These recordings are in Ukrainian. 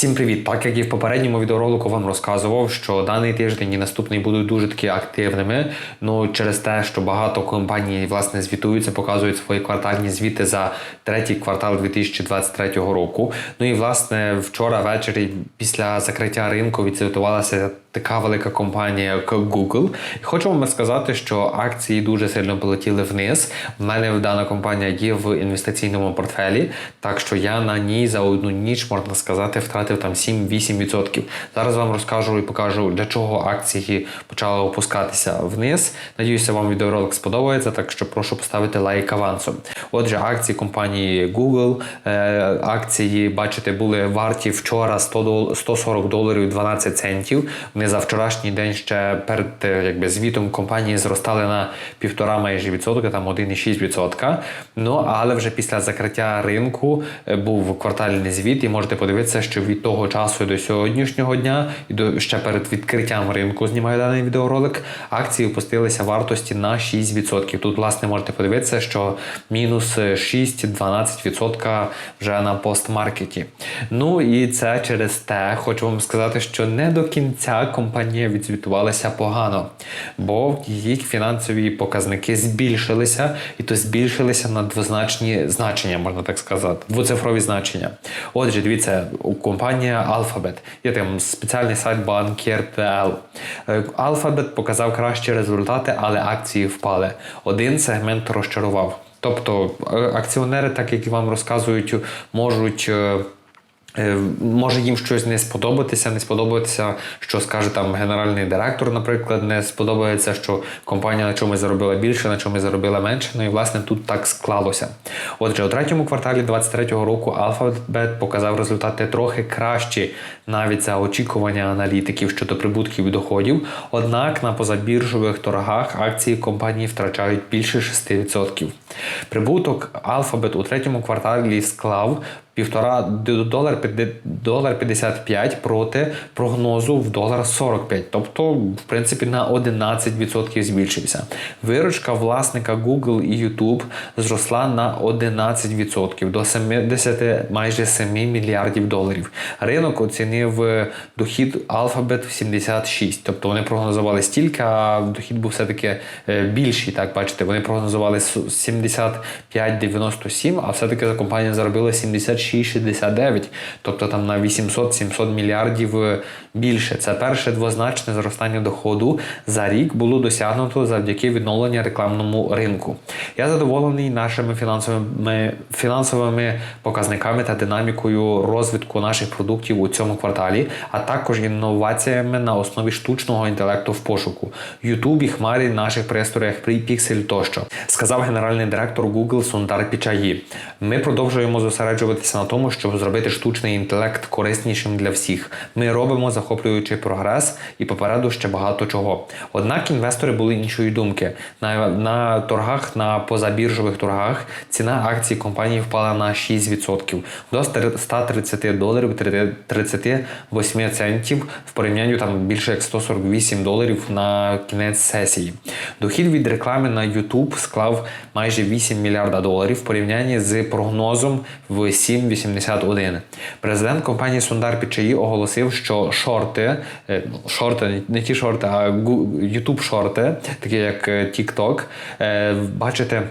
Всім привіт! Так як і в попередньому відеоролику вам розказував, що даний тиждень і наступний будуть дуже таки активними. Ну через те, що багато компаній власне звітуються, показують свої квартальні звіти за третій квартал 2023 року. Ну і власне вчора ввечері після закриття ринку відзвітувалася така велика компанія, як Google. І хочу вам сказати, що акції дуже сильно полетіли вниз. У мене дана компанія є в інвестиційному портфелі, так що я на ній за одну ніч можна сказати втратив там 7-8%. Зараз вам розкажу і покажу, для чого акції почали опускатися вниз. Надіюся, вам відеоролик сподобається, так що прошу поставити лайк авансом. Отже, акції компанії Google, е, акції, бачите, були варті вчора 100 дол- 140 доларів 12 центів. Вони за вчорашній день ще перед е, якби, звітом компанії зростали на півтора майже відсотка, там 1,6%. Ну але вже після закриття ринку е, був квартальний звіт, і можете подивитися, що від того часу до сьогоднішнього дня і до ще перед відкриттям ринку знімаю даний відеоролик. Акції опустилися вартості на 6%. Тут, власне, можете подивитися, що мінус 6-12% вже на постмаркеті. Ну і це через те, хочу вам сказати, що не до кінця компанія відзвітувалася погано, бо її фінансові показники збільшилися, і то збільшилися на двозначні значення, можна так сказати, двоцифрові значення. Отже, дивіться, у компанія Alphabet є там спеціальний сайт Bankier.pl. Е, Alphabet показав кращі результати, але акції впали. Один сегмент розчарував. Тобто е, акціонери, так як вам розказують, можуть. Е, Може їм щось не сподобатися, не сподобатися, що скаже там генеральний директор, наприклад, не сподобається, що компанія на чомусь заробила більше, на чомусь заробила менше. Ну і власне тут так склалося. Отже, у третьому кварталі 2023 року Alphabet показав результати трохи кращі навіть за очікування аналітиків щодо прибутків і доходів. Однак на позабіржових торгах акції компанії втрачають більше 6%. Прибуток Alphabet у третьому кварталі склав 1,5 долар, 55 проти прогнозу в долар 45, тобто, в принципі, на 11% збільшився. Виручка власника Google і YouTube зросла на 11% до 70 майже 7 мільярдів доларів. Ринок оцінив е, дохід Alphabet в 76, тобто вони прогнозували стільки, а дохід був все-таки е, більший. Так, бачите, вони прогнозували 70. 85-97, а все-таки компанія заробила 76-69, тобто там на 800-700 мільярдів е, більше. Це перше двозначне зростання доходу за рік було досягнуто завдяки відновленню рекламному ринку. Я задоволений нашими фінансовими фінансовими показниками та динамікою розвитку наших продуктів у цьому кварталі, а також інноваціями на основі штучного інтелекту в пошуку, Ютубі, хмарі, наших пристроях, піксель тощо, сказав генеральний директор Google Сундар Пічаї. Ми продовжуємо зосереджуватися на тому, щоб зробити штучний інтелект кориснішим для всіх. Ми робимо захоплюючий прогрес і попереду ще багато чого. Однак інвестори були іншої думки. На, на торгах, на позабіржових торгах ціна акцій компанії впала на 6% до 130 доларів 38 центів в порівнянні там більше як 148 доларів на кінець сесії. Дохід від реклами на YouTube склав майже 8 мільярда доларів в порівнянні з прогнозом в 7,81. Президент компанії Сундар Пічаї оголосив, що шорти, е, ну, шорти, не- ті шорти, а YouTube шорти, такі як е, TikTok, е, бачите.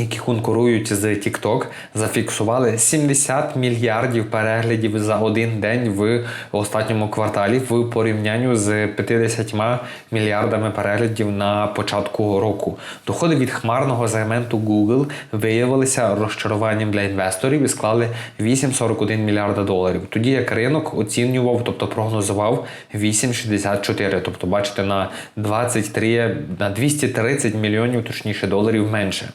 Які конкурують з TikTok, зафіксували 70 мільярдів переглядів за один день в останньому кварталі в порівнянні з 50 мільярдами переглядів на початку року. Доходи від хмарного сегменту Google виявилися розчаруванням для інвесторів і склали 8,41 мільярда доларів. Тоді як ринок оцінював, тобто прогнозував 8,64. Тобто, бачите, на 23, на 230 мільйонів, точніше, доларів менше.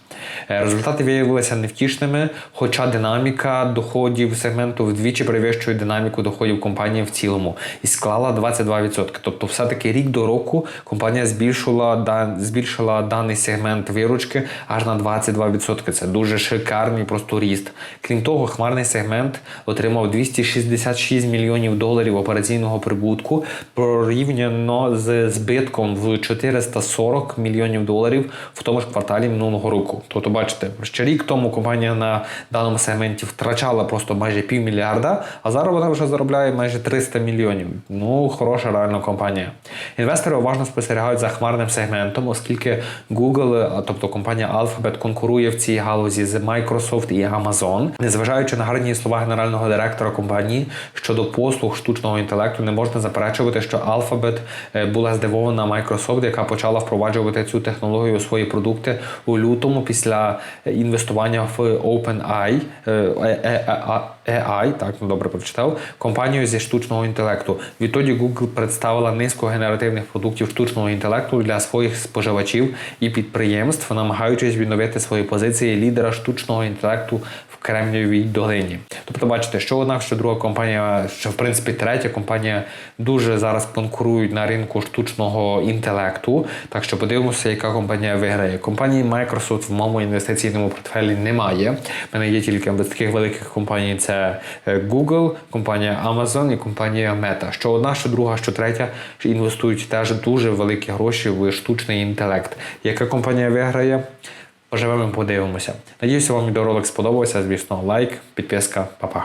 Е, Результати виявилися невтішними, хоча динаміка доходів сегменту вдвічі перевищує динаміку доходів компанії в цілому і склала 22%. Тобто, все-таки рік до року компанія збільшила, збільшила даний сегмент виручки аж на 22%. Це дуже шикарний просто ріст. Крім того, хмарний сегмент отримав 266 мільйонів доларів операційного прибутку порівняно з збитком в 440 мільйонів доларів в тому ж кварталі минулого року. Тобто, бачите, ще рік тому компанія на даному сегменті втрачала просто майже півмільярда, а зараз вона вже заробляє майже 300 мільйонів. Ну, хороша реально компанія. Інвестори уважно спостерігають за хмарним сегментом, оскільки Google, тобто компанія Alphabet, конкурує в цій галузі з Microsoft і Amazon. Незважаючи на гарні слова генерального директора компанії щодо послуг штучного інтелекту, не можна заперечувати, що Alphabet е, була здивована Microsoft, яка почала впроваджувати цю технологію у свої продукти у лютому після інвестування в OpenAI, е, е, е, е, AI, так ну, добре прочитав, компанію зі штучного інтелекту. Відтоді Google представила низку генеративних продуктів штучного інтелекту для своїх споживачів і підприємств, намагаючись відновити свої позиції лідера штучного інтелекту в Кремнієвій долині. Тобто, бачите, що одна, що друга компанія, що в принципі третя компанія дуже зараз конкурують на ринку штучного інтелекту. Так що подивимося, яка компанія виграє. Компанії Microsoft в моєму інвестиційному портфелі немає. У мене є тільки без таких великих компаній: це е, Google, компанія Amazon і компанія Meta. Що одна, що друга, що третя інвестують теж дуже великі гроші в штучний інтелект. Яка компанія виграє? Поживемо, подивимося. Надіюся, вам відеоролик сподобався. Звісно, лайк, підписка, па-па.